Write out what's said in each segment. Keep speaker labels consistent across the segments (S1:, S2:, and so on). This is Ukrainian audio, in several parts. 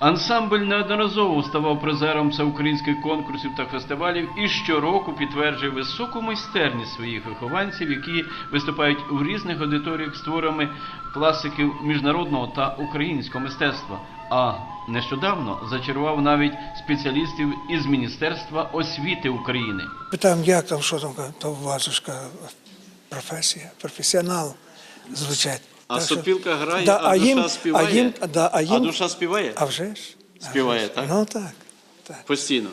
S1: Ансамбль неодноразово ставав призером всеукраїнських конкурсів та фестивалів і щороку підтверджує високу майстерність своїх вихованців, які виступають у різних аудиторіях з творами класиків міжнародного та українського мистецтва. А нещодавно зачарував навіть спеціалістів із Міністерства освіти України.
S2: Питаємо, як там, що там, то вазушка професія, професіонал звучать.
S1: А
S2: Так
S1: сопілка грає,
S2: Да,
S1: а душа
S2: їм-
S1: співає?
S2: А, їм, да, а, їм,
S1: А душа співає?
S2: А вже ж. А
S1: Співає,
S2: вже ж.
S1: так?
S2: Ну так. так.
S1: Постійно.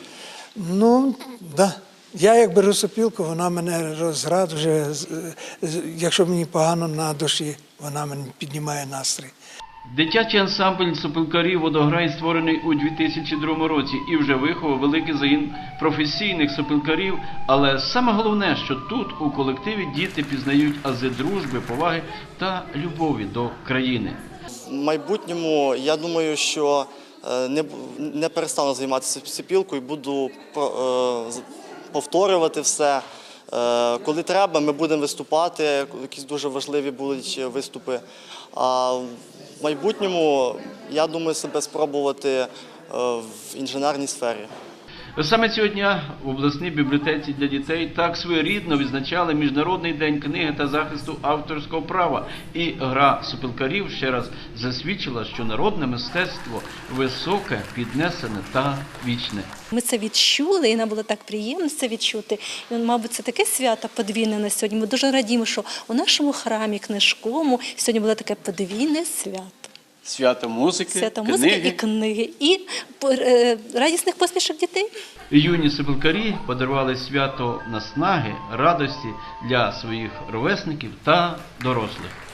S2: Ну, да. Я як беру сопілку, вона мене розрадує. Якщо мені погано на душі, вона мені піднімає настрій.
S1: Дитячий ансамбль сопілкарів водограй створений у 2002 році і вже виховав великий загін професійних сопілкарів. Але саме головне, що тут у колективі діти пізнають ази дружби, поваги та любові до країни.
S3: В майбутньому я думаю, що е, не, не перестану займатися сипілкою, буду е, повторювати все. Е, Коли треба, ми будемо виступати, якісь дуже важливі будуть виступи. А в майбутньому я думаю себе спробувати е, в інженерній сфері.
S1: Саме цього дня в обласній бібліотеці для дітей так своєрідно відзначали Міжнародний день книги та захисту авторського права. І гра сопілкарів ще раз засвідчила, що народне мистецтво високе, піднесене та вічне.
S4: Ми це відчули, і нам було так приємно це відчути. І, мабуть, це таке свято подвійне на сьогодні. Ми дуже радімо, що у нашому храмі книжковому сьогодні було таке подвійне свято.
S1: Свято музики,
S4: Свято музики і книги, і е, радісних посмішок дітей.
S1: Юні сибилкарі подарували свято наснаги, радості для своїх ровесників та дорослих.